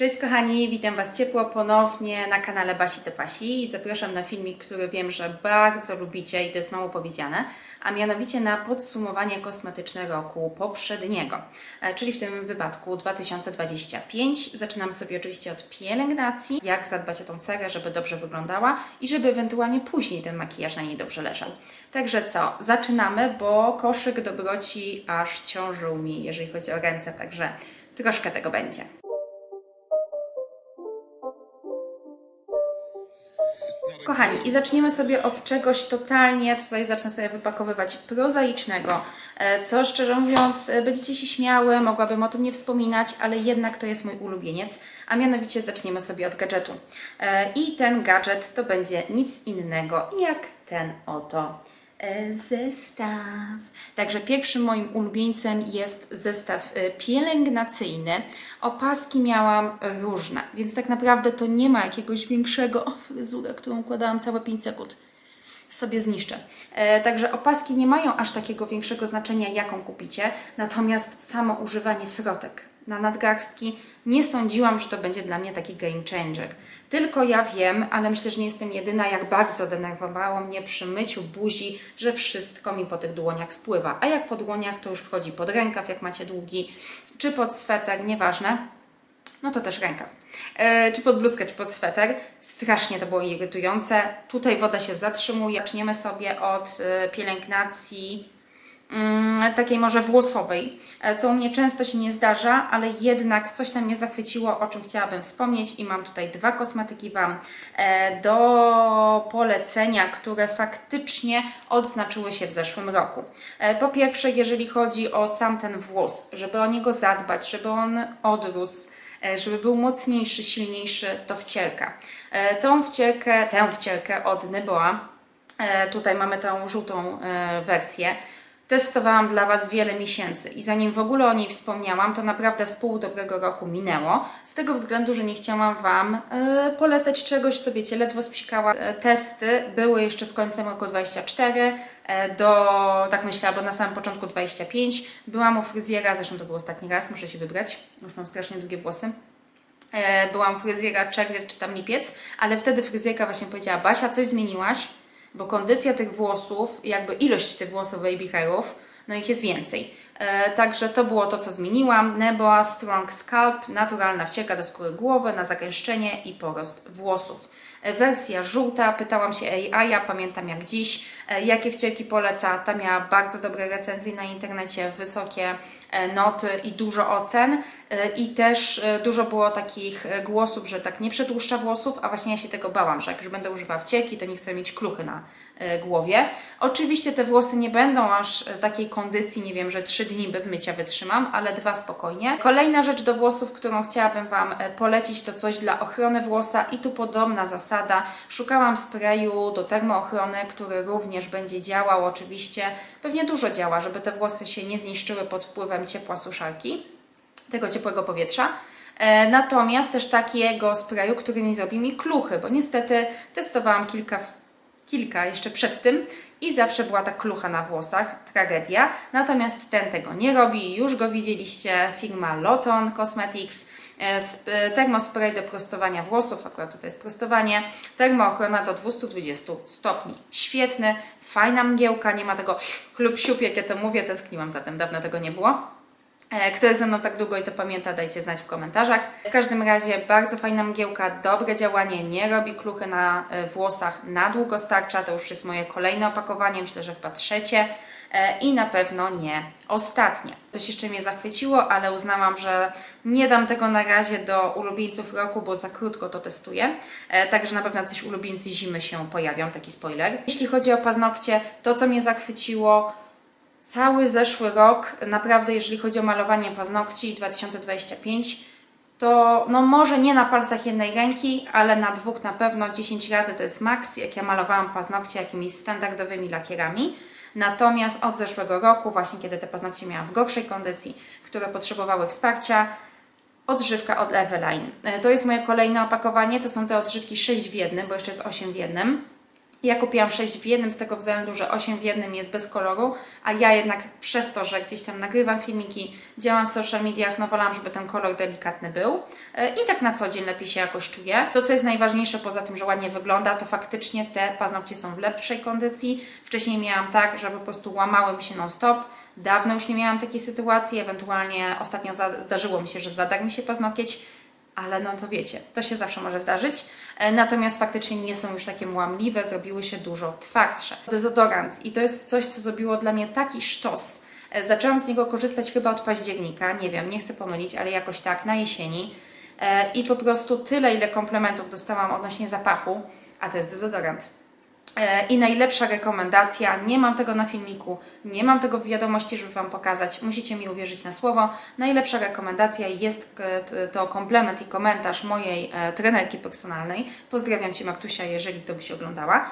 Cześć kochani, witam Was ciepło ponownie na kanale Basi to Pasi i zapraszam na filmik, który wiem, że bardzo lubicie i to jest mało powiedziane, a mianowicie na podsumowanie kosmetyczne roku poprzedniego, e, czyli w tym wypadku 2025. Zaczynam sobie oczywiście od pielęgnacji, jak zadbać o tą cerę, żeby dobrze wyglądała i żeby ewentualnie później ten makijaż na niej dobrze leżał. Także co, zaczynamy, bo koszyk dobroci aż ciążył mi, jeżeli chodzi o ręce, także troszkę tego będzie. Kochani, i zaczniemy sobie od czegoś totalnie, tutaj zacznę sobie wypakowywać prozaicznego, e, co szczerze mówiąc e, będziecie się śmiały, mogłabym o tym nie wspominać, ale jednak to jest mój ulubieniec, a mianowicie zaczniemy sobie od gadżetu. E, I ten gadżet to będzie nic innego jak ten oto zestaw. Także pierwszym moim ulubieńcem jest zestaw e, pielęgnacyjny. Opaski miałam różne, więc tak naprawdę to nie ma jakiegoś większego o fryzurę, którą układałam całe 5 sekund sobie zniszczę. E, także opaski nie mają aż takiego większego znaczenia, jaką kupicie, natomiast samo używanie frotek na nadgarstki nie sądziłam, że to będzie dla mnie taki game changer. Tylko ja wiem, ale myślę, że nie jestem jedyna, jak bardzo denerwowało mnie przy myciu buzi, że wszystko mi po tych dłoniach spływa. A jak po dłoniach, to już wchodzi pod rękaw, jak macie długi, czy pod sweter, nieważne no to też rękaw. E, czy pod bluzkę, czy pod sweter. Strasznie to było irytujące. Tutaj woda się zatrzymuje. Zaczniemy sobie od e, pielęgnacji takiej może włosowej, e, co u mnie często się nie zdarza, ale jednak coś tam mnie zachwyciło, o czym chciałabym wspomnieć i mam tutaj dwa kosmetyki Wam e, do polecenia, które faktycznie odznaczyły się w zeszłym roku. E, Po pierwsze, jeżeli chodzi o sam ten włos, żeby o niego zadbać, żeby on odrósł, żeby był mocniejszy, silniejszy, to wcierka. E, Tą wcierkę, tę wcierkę od Neboa, e, tutaj mamy tą żółtą wersję, testowałam dla Was wiele miesięcy i zanim w ogóle o niej wspomniałam, to naprawdę z pół dobrego roku minęło, z tego względu, że nie chciałam Wam e, polecać czegoś, co wiecie, ledwo spsikała. E, testy były jeszcze z końcem roku 24 e, do, tak myślę, albo na samym początku 25. Byłam u fryzjera, zresztą to był ostatni raz, muszę się wybrać, już mam strasznie długie włosy. Byłam u fryzjera czerwiec czy tam lipiec, ale wtedy fryzjerka właśnie powiedziała, Basia, coś zmieniłaś, bo kondycja tych włosów, jakby ilość tych włosów baby hairów, no ich jest więcej. E, także to było to, co zmieniłam. Neboa Strong Scalp, naturalna wcieka do skóry głowy na zagęszczenie i porost włosów. E, wersja żółta, pytałam się AI, ja pamiętam jak dziś, e, jakie wcieki poleca. Ta miała bardzo dobre recenzje na internecie, wysokie e, noty i dużo ocen. E, I też e, dużo było takich głosów, że tak nie przetłuszcza włosów, a właśnie ja się tego bałam, że jak już będę używała wcieki, to nie chcę mieć kluchy na głowie. Oczywiście te włosy nie będą aż takiej kondycji, nie wiem, że 3 dni bez mycia wytrzymam, ale dwa spokojnie. Kolejna rzecz do włosów, którą chciałabym Wam polecić, to coś dla ochrony włosa i tu podobna zasada. Szukałam sprayu do termoochrony, który również będzie działał oczywiście, pewnie dużo działa, żeby te włosy się nie zniszczyły pod wpływem ciepła suszarki tego ciepłego powietrza. E, Natomiast też takiego sprayu, który nie zrobi mi kluchy, bo niestety testowałam kilka, kilka jeszcze przed tym i zawsze była ta klucha na włosach, tragedia. Natomiast ten tego nie robi, już go widzieliście, firma Loton Cosmetics. E, e, Termospray do prostowania włosów, akurat tutaj jest prostowanie. Termoochrona do 220 stopni. Świetny, fajna mgiełka, nie ma tego chlub jak ja to mówię, tęskniłam za tym, dawno tego nie było. E, Kto jest ze mną tak długo i to pamięta, dajcie znać w komentarzach. W każdym razie bardzo fajna mgiełka, dobre działanie, nie robi kluchy na e, włosach, na długo starcza. To już jest moje kolejne opakowanie, myślę, że chyba trzecie e, i na pewno nie ostatnie. Coś jeszcze mnie zachwyciło, ale uznałam, że nie dam tego na razie do ulubieńców roku, bo za krótko to testuję. Także na pewno coś ulubieńcy zimy się pojawią, taki spoiler. Jeśli chodzi o paznokcie, to co mnie zachwyciło, cały zeszły rok, naprawdę jeżeli chodzi o malowanie paznokci 2025, to no może nie na palcach jednej ręki, ale na dwóch na pewno 10 razy to jest maks, jak ja malowałam paznokcie jakimiś standardowymi lakierami. Natomiast od zeszłego roku, właśnie kiedy te paznokcie miałam w gorszej kondycji, które potrzebowały wsparcia, odżywka od Eveline. E, To jest moje kolejne opakowanie, to są te odżywki 6 w jednym, bo jeszcze jest 8 w jednym. Ja kupiłam 6 w jednym z tego względu, że 8 w jednym jest bez koloru, a ja jednak przez to, że gdzieś tam nagrywam filmiki, działam w social mediach, no wolałam, żeby ten kolor delikatny był. E, I tak na co dzień lepiej się jakoś czuję. To, co jest najważniejsze, poza tym, że ładnie wygląda, to faktycznie te paznokcie są w lepszej kondycji. Wcześniej miałam tak, że po prostu łamały się non-stop. Dawno już nie miałam takiej sytuacji, ewentualnie ostatnio zdarzyło mi się, że zadarł mi się paznokieć, ale no to wiecie, to się zawsze może zdarzyć. E, Natomiast faktycznie nie są już takie łamliwe, zrobiły się dużo twardsze. Dezodorant i to jest coś, co zrobiło dla mnie taki sztos. E, Zaczęłam z niego korzystać chyba od października, nie wiem, nie chcę pomylić, ale jakoś tak, na jesieni. E, I po prostu tyle, ile komplementów dostałam odnośnie zapachu, a to jest dezodorant. E, I najlepsza rekomendacja, nie mam tego na filmiku, nie mam tego w wiadomości, żeby Wam pokazać, musicie mi uwierzyć na słowo. Najlepsza rekomendacja jest e, to komplement i komentarz mojej e, trenerki personalnej. Pozdrawiam Cię Martusia, jeżeli to by się oglądała,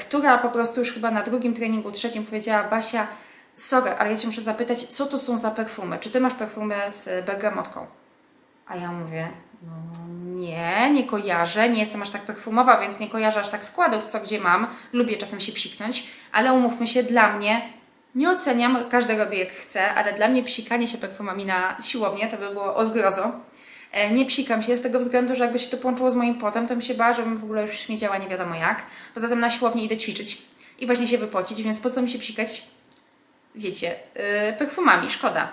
która po prostu już chyba na drugim treningu, trzecim powiedziała Basia, sorry, ale ja Cię muszę zapytać, co to są za perfumy? Czy Ty masz perfumy z bergamotką? A ja mówię, no nie, nie kojarzę, nie jestem aż tak perfumowa, więc nie kojarzę aż tak składów, co gdzie mam. Lubię czasem się psiknąć, ale umówmy się, dla mnie, nie oceniam, każdy robi jak chce, ale dla mnie psikanie się perfumami na siłownię to by było o zgrozo. E, Nie psikam się z tego względu, że jakby się to połączyło z moim potem, to bym się bała, żebym w ogóle już śmiedziała nie wiadomo jak. Poza tym na siłownię idę ćwiczyć i właśnie się wypocić, więc po co mi się psikać wiecie, yy, perfumami, szkoda.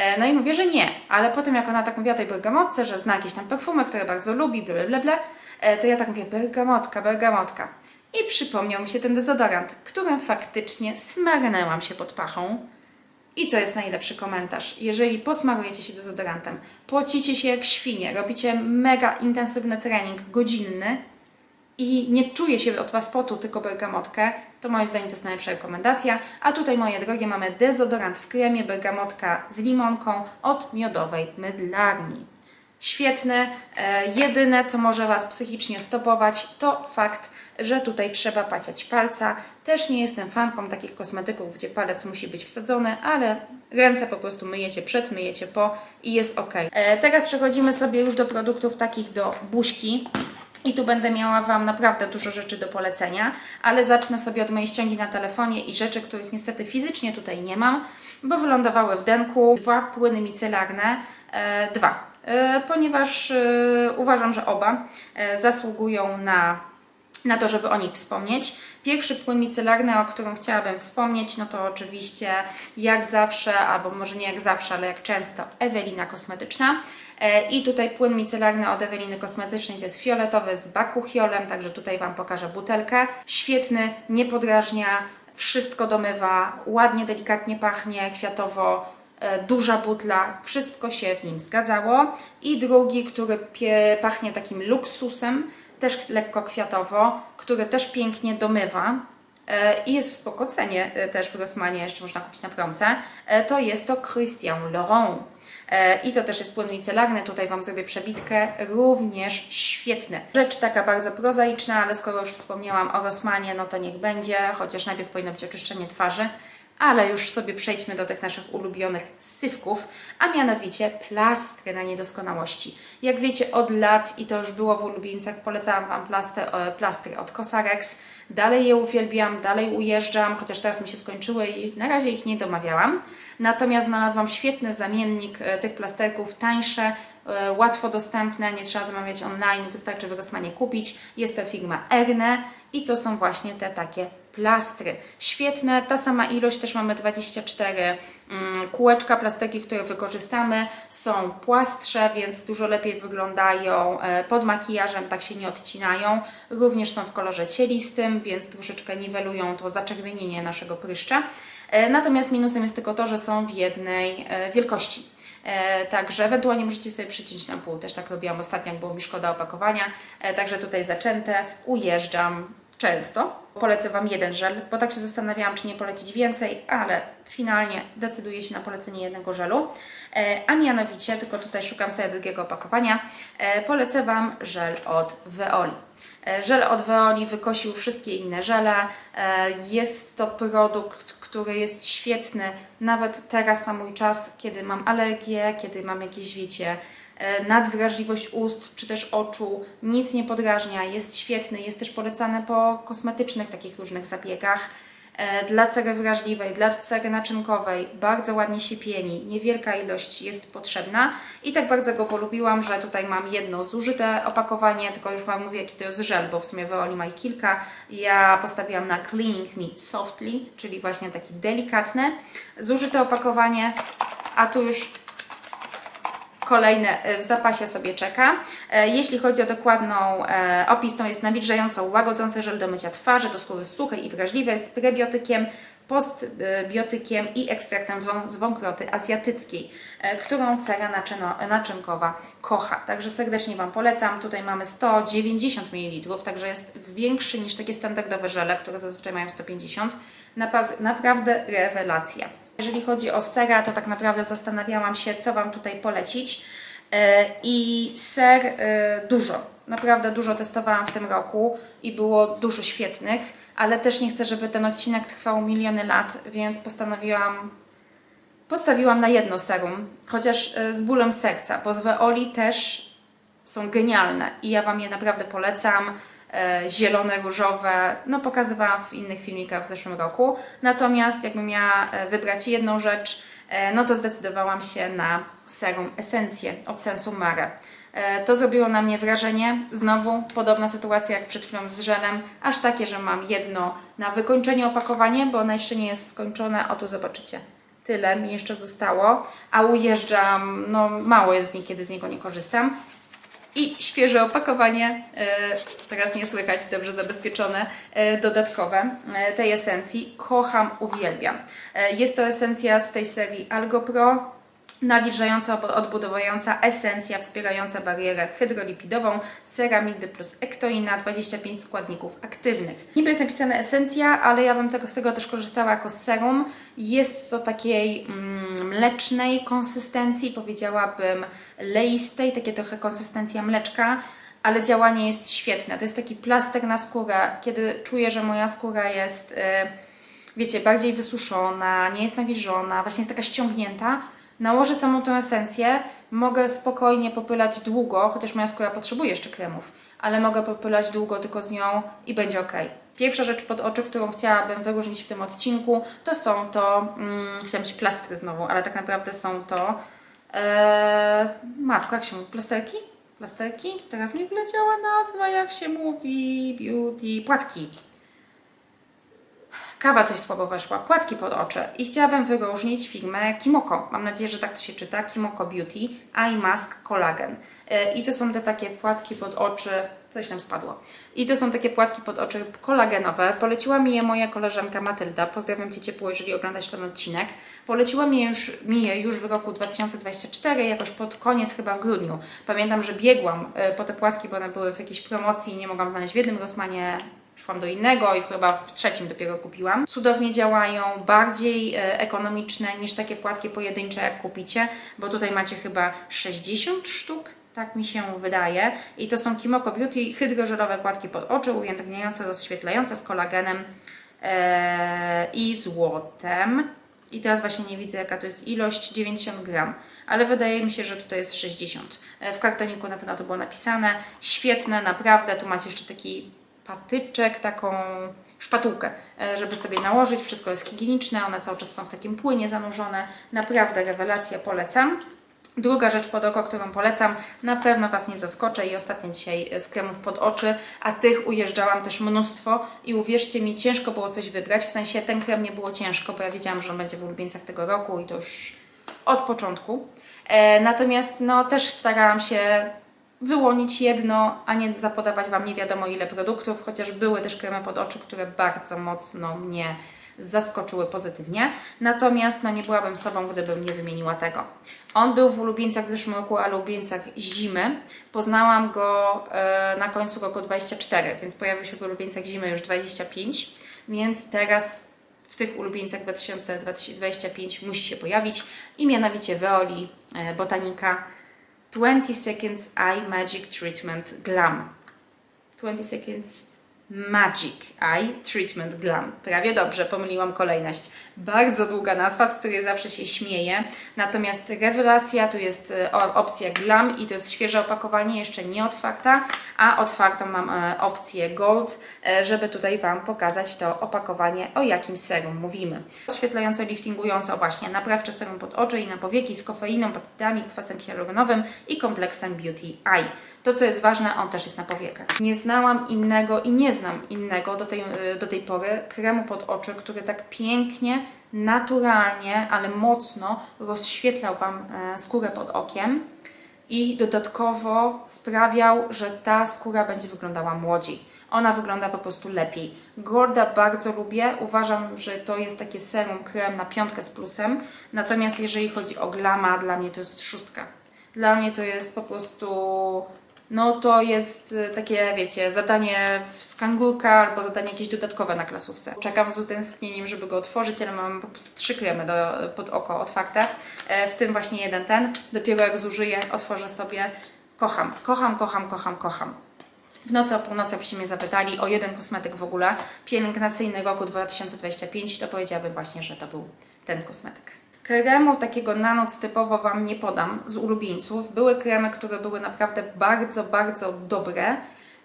E, No i mówię, że nie, ale potem jak ona tak mówiła o tej bergamotce, że zna jakieś tam perfumy, które bardzo lubi, bla, bla, bla, e, to ja tak mówię, bergamotka, bergamotka. I przypomniał mi się ten dezodorant, którym faktycznie smarnęłam się pod pachą. I to jest najlepszy komentarz. Jeżeli posmarujecie się dezodorantem, pocicie się jak świnie, robicie mega intensywny trening, godzinny, i nie czuję się od Was potu, tylko bergamotkę, to moim zdaniem to jest najlepsza rekomendacja. A tutaj, moje drogie, mamy dezodorant w kremie bergamotka z limonką od miodowej mydlarni. Świetny. E, jedyne, co może Was psychicznie stopować, to fakt, że tutaj trzeba paciać palca. Też nie jestem fanką takich kosmetyków, gdzie palec musi być wsadzony, ale ręce po prostu myjecie przed, myjecie po i jest ok. E, teraz przechodzimy sobie już do produktów takich do buźki. I tu będę miała Wam naprawdę dużo rzeczy do polecenia, ale zacznę sobie od mojej ściągi na telefonie i rzeczy, których niestety fizycznie tutaj nie mam, bo wylądowały w denku. Dwa płyny micelarne, e, dwa, e, ponieważ e, uważam, że oba e, zasługują na na to, żeby o nich wspomnieć. Pierwszy płyn micelarny, o którym chciałabym wspomnieć, no to oczywiście jak zawsze, albo może nie jak zawsze, ale jak często, Ewelina Kosmetyczna. E, I tutaj płyn micelarny od Eweliny Kosmetycznej to jest fioletowy z bakuchiolem, także tutaj Wam pokażę butelkę. Świetny, nie podrażnia, wszystko domywa, ładnie, delikatnie pachnie, kwiatowo, e, duża butla, wszystko się w nim zgadzało. I drugi, który pachnie takim luksusem, też lekko kwiatowo, który też pięknie domywa i jest w spoko cenie e, też w Rossmanie, jeszcze można kupić na promce, e, to jest to Christian Laurent. E, I to też jest płyn micelarny, tutaj Wam zrobię przebitkę, również świetny. Rzecz taka bardzo prozaiczna, ale skoro już wspomniałam o Rossmanie, no to niech będzie, chociaż najpierw powinno być oczyszczenie twarzy, ale już sobie przejdźmy do tych naszych ulubionych sywków, a mianowicie plastry na niedoskonałości. Jak wiecie, od lat, i to już było w ulubieńcach, polecałam Wam plastry, e, plastry od Cosarex. Dalej je uwielbiam, dalej ujeżdżam, chociaż teraz mi się skończyły i na razie ich nie domawiałam. Natomiast znalazłam świetny zamiennik e, tych plasterków, tańsze, e, łatwo dostępne, nie trzeba zamawiać online, wystarczy w Rossmanie kupić. Jest to firma Erne i to są właśnie te takie plastry. Świetne, ta sama ilość, też mamy 24 mm, kółeczka plasterki, które wykorzystamy. Są płastsze, więc dużo lepiej wyglądają e, pod makijażem, tak się nie odcinają. Również są w kolorze cielistym, więc troszeczkę niwelują to zaczerwienienie naszego pryszcza. E, Natomiast minusem jest tylko to, że są w jednej e, wielkości. Także ewentualnie możecie sobie przyciąć na pół. Też tak robiłam ostatnio, jak było mi szkoda opakowania. Także tutaj zaczęte, ujeżdżam często. Polecę Wam jeden żel, bo tak się zastanawiałam, czy nie polecić więcej, ale finalnie decyduję się na polecenie jednego żelu. E, a mianowicie, tylko tutaj szukam sobie drugiego opakowania, e, polecę Wam żel od Veoli. E, Żel od Veoli wykosił wszystkie inne żele. Jest to produkt, który jest świetny nawet teraz na mój czas, kiedy mam alergię, kiedy mam jakieś, wiecie, nadwrażliwość ust czy też oczu, nic nie podrażnia, jest świetny, jest też polecany po kosmetycznych takich różnych zabiegach. E, Dla cery wrażliwej, dla cery naczynkowej bardzo ładnie się pieni, niewielka ilość jest potrzebna i tak bardzo go polubiłam, że tutaj mam jedno zużyte opakowanie, tylko już Wam mówię jaki to jest żel, bo w sumie Veoli ma ich kilka. Ja postawiłam na Cleaning Me Softly, czyli właśnie taki delikatne, zużyte opakowanie, a tu już kolejne e, w zapasie sobie czeka. E, Jeśli chodzi o dokładną e, opis, to jest nawilżająco łagodzący żel do mycia twarzy, do skóry suchej i wrażliwej z prebiotykiem, postbiotykiem i ekstraktem z wąkroty azjatyckiej, którą cera naczyno, naczynkowa kocha. Także serdecznie Wam polecam. Tutaj mamy 190 ml, także jest większy niż takie standardowe żele, które zazwyczaj mają 150. Napraw- naprawdę rewelacja. Jeżeli chodzi o sera, to tak naprawdę zastanawiałam się, co Wam tutaj polecić. E, I ser e, dużo, naprawdę dużo testowałam w tym roku i było dużo świetnych, ale też nie chcę, żeby ten odcinek trwał miliony lat, więc postanowiłam, postawiłam na jedno serum, chociaż e, z bólem serca, bo z Veoli też są genialne i ja Wam je naprawdę polecam. E, zielone, różowe, no pokazywałam w innych filmikach w zeszłym roku. Natomiast jakbym miała e, wybrać jedną rzecz, e, no to zdecydowałam się na serum Esencję od Sensu Mare. To zrobiło na mnie wrażenie. Znowu podobna sytuacja jak przed chwilą z żelem, aż takie, że mam jedno na wykończenie opakowanie, bo ono jeszcze nie jest skończone. O tu zobaczycie. Tyle mi jeszcze zostało, a ujeżdżam, no mało jest dni, kiedy z niego nie korzystam. I świeże opakowanie, e, teraz nie słychać, dobrze zabezpieczone, e, dodatkowe e, tej esencji. Kocham, uwielbiam. Jest to esencja z tej serii Algo Pro. Nawilżająca, odbudowująca esencja wspierająca barierę hydrolipidową, ceramidy plus ektoina, 25 składników aktywnych. Niby jest napisane esencja, ale ja bym tego, z tego też korzystała jako serum. Jest to takiej mm, mlecznej konsystencji, powiedziałabym leistej, takie trochę konsystencja mleczka, ale działanie jest świetne. To jest taki plaster na skórę, kiedy czuję, że moja skóra jest... e, wiecie, bardziej wysuszona, nie jest nawilżona, właśnie jest taka ściągnięta, nałożę samą tą esencję, mogę spokojnie popylać długo, chociaż moja skóra potrzebuje jeszcze kremów, ale mogę popylać długo tylko z nią i będzie ok. Pierwsza rzecz pod oczy, którą chciałabym wyróżnić w tym odcinku, to są to, mm, chciałam się plastry znowu, ale tak naprawdę są to, e, matko, jak się mówi, plasterki? Plasterki? Teraz mi wleciała nazwa, jak się mówi, beauty, płatki. Kawa coś słabo weszła, płatki pod oczy i chciałabym wyróżnić firmę Kimoko. Mam nadzieję, że tak to się czyta, Kimoko Beauty Eye Mask Collagen. Yy, I to są te takie płatki pod oczy, coś nam spadło. I to są takie płatki pod oczy kolagenowe. Poleciła mi je moja koleżanka Matylda. Pozdrawiam Cię ciepło, jeżeli oglądasz ten odcinek. Poleciła mi już, mi je już w roku 2024, jakoś pod koniec chyba w grudniu. Pamiętam, że biegłam yy, po te płatki, bo one były w jakiejś promocji i nie mogłam znaleźć w jednym Rossmanie szłam do innego i chyba w trzecim dopiero kupiłam. Cudownie działają, bardziej e, ekonomiczne niż takie płatki pojedyncze, jak kupicie, bo tutaj macie chyba 60 sztuk. Tak mi się wydaje. I to są Kimoko Beauty hydrożelowe płatki pod oczy, ujędrniające, rozświetlające z kolagenem e, i złotem. I teraz właśnie nie widzę, jaka to jest ilość, 90 gram, ale wydaje mi się, że tutaj jest 60. E, W kartoniku na pewno to było napisane. Świetne, naprawdę. Tu macie jeszcze taki patyczek, taką szpatułkę, e, żeby sobie nałożyć. Wszystko jest higieniczne, one cały czas są w takim płynie zanurzone. Naprawdę rewelacja, polecam. Druga rzecz pod oko, którą polecam, na pewno Was nie zaskoczę i ostatnio dzisiaj z kremów pod oczy, a tych ujeżdżałam też mnóstwo i uwierzcie mi, ciężko było coś wybrać, w sensie ten krem nie było ciężko, bo ja wiedziałam, że on będzie w ulubieńcach tego roku i to już od początku. E, natomiast no też starałam się wyłonić jedno, a nie zapodawać Wam nie wiadomo ile produktów, chociaż były też kremy pod oczy, które bardzo mocno mnie zaskoczyły pozytywnie. Natomiast no, nie byłabym sobą, gdybym nie wymieniła tego. On był w ulubieńcach w zeszłym roku, ale ulubieńcach zimy. Poznałam go e, na końcu roku 24, więc pojawił się w ulubieńcach zimy już 25, więc teraz w tych ulubieńcach 2025 musi się pojawić i mianowicie Veoli e, Botanika 20 Seconds Eye Magic Treatment Glam. 20 Seconds Magic Eye Treatment Glam. Prawie dobrze, pomyliłam kolejność. Bardzo długa nazwa, z której zawsze się śmieję. Natomiast rewelacja, tu jest e, opcja Glam i to jest świeże opakowanie, jeszcze nie otwarta, a otwartą mam e, opcję Gold, e, żeby tutaj Wam pokazać to opakowanie, o jakim serum mówimy. Oświetlająco, liftingująco właśnie, naprawcze serum pod oczy i na powieki z kofeiną, peptidami, kwasem hialuronowym i kompleksem Beauty Eye. To, co jest ważne, on też jest na powiekach. Nie znałam innego i nie znam innego do tej, y, do tej pory kremu pod oczy, który tak pięknie, naturalnie, ale mocno rozświetlał Wam e, skórę pod okiem i dodatkowo sprawiał, że ta skóra będzie wyglądała młodziej. Ona wygląda po prostu lepiej. Gorda bardzo lubię. Uważam, że to jest takie serum, krem na piątkę z plusem. Natomiast jeżeli chodzi o glama, dla mnie to jest szóstka. Dla mnie to jest po prostu, no to jest y, takie, wiecie, zadanie z kangurka albo zadanie jakieś dodatkowe na klasówce. Czekam z utęsknieniem, żeby go otworzyć, ale mam po prostu trzy kremy do, pod oko otwarte, e, w tym właśnie jeden ten. Dopiero jak zużyję, otworzę sobie. Kocham, kocham, kocham, kocham, kocham. W nocy o północy, jakbyście mnie zapytali o jeden kosmetyk w ogóle, pielęgnacyjny roku 2025, to powiedziałabym właśnie, że to był ten kosmetyk. Kremu takiego na noc typowo Wam nie podam z ulubieńców. Były kremy, które były naprawdę bardzo, bardzo dobre,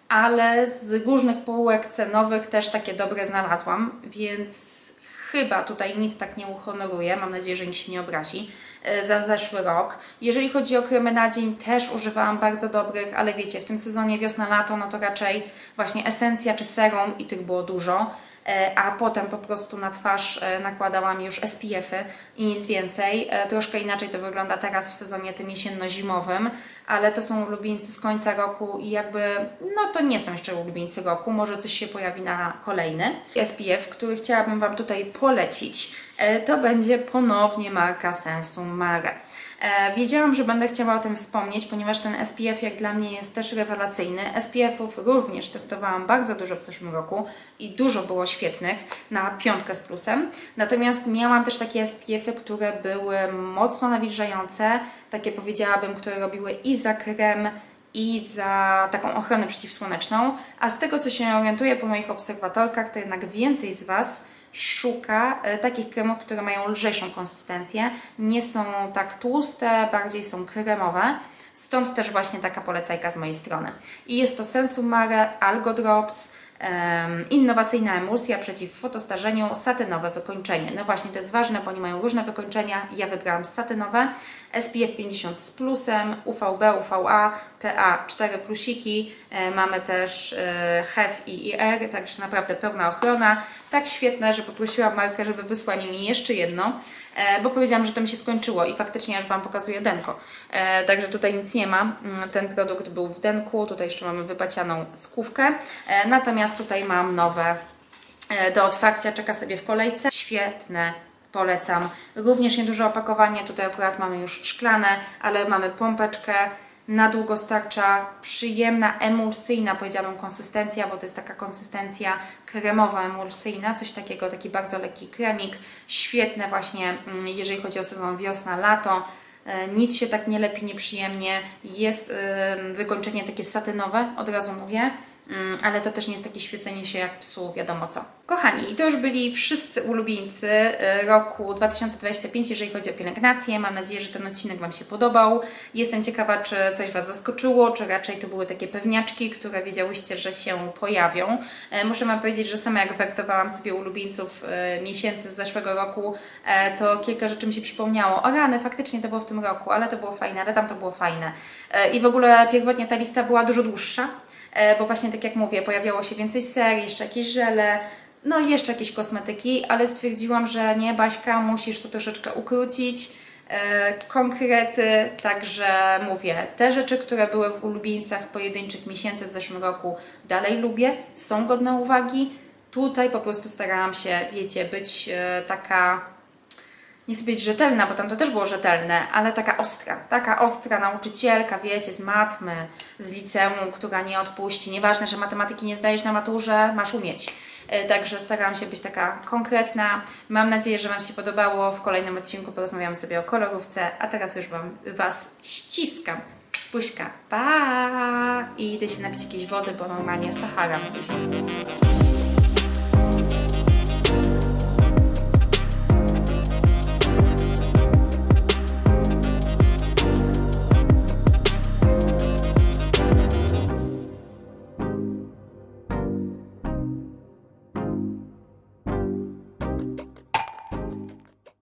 ale z różnych półek cenowych też takie dobre znalazłam, więc chyba tutaj nic tak nie uhonoruję. Mam nadzieję, że nikt się nie obrazi e, za zeszły rok. Jeżeli chodzi o kremy na dzień, też używałam bardzo dobrych, ale wiecie, w tym sezonie wiosna-lato, no to raczej właśnie esencja czy serum i tych było dużo. E, A potem po prostu na twarz e, nakładałam już SPF-y i nic więcej. E, Troszkę inaczej to wygląda teraz w sezonie tym jesienno-zimowym, ale to są ulubieńcy z końca roku i jakby, no to nie są jeszcze ulubieńcy roku, może coś się pojawi na kolejny. SPF, który chciałabym Wam tutaj polecić, to będzie ponownie marka Sensu Mare. E, Wiedziałam, że będę chciała o tym wspomnieć, ponieważ ten SPF jak dla mnie jest też rewelacyjny. SPF-ów również testowałam bardzo dużo w zeszłym roku i dużo było świetnych na piątkę z plusem. Natomiast miałam też takie SPF-y, które były mocno nawilżające, takie powiedziałabym, które robiły i za krem, i za taką ochronę przeciwsłoneczną. A z tego, co się orientuję po moich obserwatorkach, to jednak więcej z Was szuka e, takich kremów, które mają lżejszą konsystencję. Nie są tak tłuste, bardziej są kremowe. Stąd też właśnie taka polecajka z mojej strony. I jest to Sensum Mare Algo Drops, innowacyjna emulsja przeciw fotostarzeniu, satynowe wykończenie. No właśnie, to jest ważne, bo oni mają różne wykończenia. Ja wybrałam satynowe, SPF 50 z plusem, UVB, UVA, PA 4 plusiki. E, mamy też e, HEF i IR, także naprawdę pełna ochrona. Tak świetne, że poprosiłam markę, żeby wysłali mi jeszcze jedno, bo powiedziałam, że to mi się skończyło i faktycznie aż Wam pokazuję denko. E, także tutaj nic nie ma. Mm, Ten produkt był w denku, tutaj jeszcze mamy wypacianą skówkę. E, natomiast tutaj mam nowe e, do otwarcia, czeka sobie w kolejce. Świetne, polecam. Również nieduże opakowanie, tutaj akurat mamy już szklane, ale mamy pompeczkę. Na długo starcza, przyjemna, emulsyjna, powiedziałabym, konsystencja, bo to jest taka konsystencja kremowa, emulsyjna, coś takiego, taki bardzo lekki kremik. Świetne właśnie, mm, jeżeli chodzi o sezon wiosna, lato. E, Nic się tak nie lepi nieprzyjemnie. Jest wykończenie takie satynowe, od razu mówię. Mm, ale to też nie jest takie świecenie się jak psu, wiadomo co. Kochani, i to już byli wszyscy ulubieńcy e, roku 2025, jeżeli chodzi o pielęgnację. Mam nadzieję, że ten odcinek Wam się podobał. Jestem ciekawa, czy coś Was zaskoczyło, czy raczej to były takie pewniaczki, które wiedziałyście, że się pojawią. E, Muszę Wam powiedzieć, że sama jak wertowałam sobie ulubieńców e, miesięcy z zeszłego roku, to kilka rzeczy mi się przypomniało. O rany, faktycznie to było w tym roku, ale to było fajne, ale tam to było fajne. I w ogóle pierwotnie ta lista była dużo dłuższa, bo właśnie tak jak mówię, pojawiało się więcej serii, jeszcze jakieś żele, no i jeszcze jakieś kosmetyki, ale stwierdziłam, że nie, Baśka, musisz to troszeczkę ukrócić. E, konkrety, także mówię, te rzeczy, które były w ulubieńcach pojedynczych miesięcy w zeszłym roku, dalej lubię, są godne uwagi. Tutaj po prostu starałam się, wiecie, być e, taka nie chcę być rzetelna, bo tam to też było rzetelne, ale taka ostra, taka ostra nauczycielka, wiecie, z matmy, z liceum, która nie odpuści. Nieważne, że matematyki nie zdajesz na maturze, masz umieć. E, Także starałam się być taka konkretna. Mam nadzieję, że Wam się podobało. W kolejnym odcinku porozmawiamy sobie o kolorówce, a teraz już Wam Was ściskam. Buźka, pa! I idę się napić jakiejś wody, bo normalnie Sahara.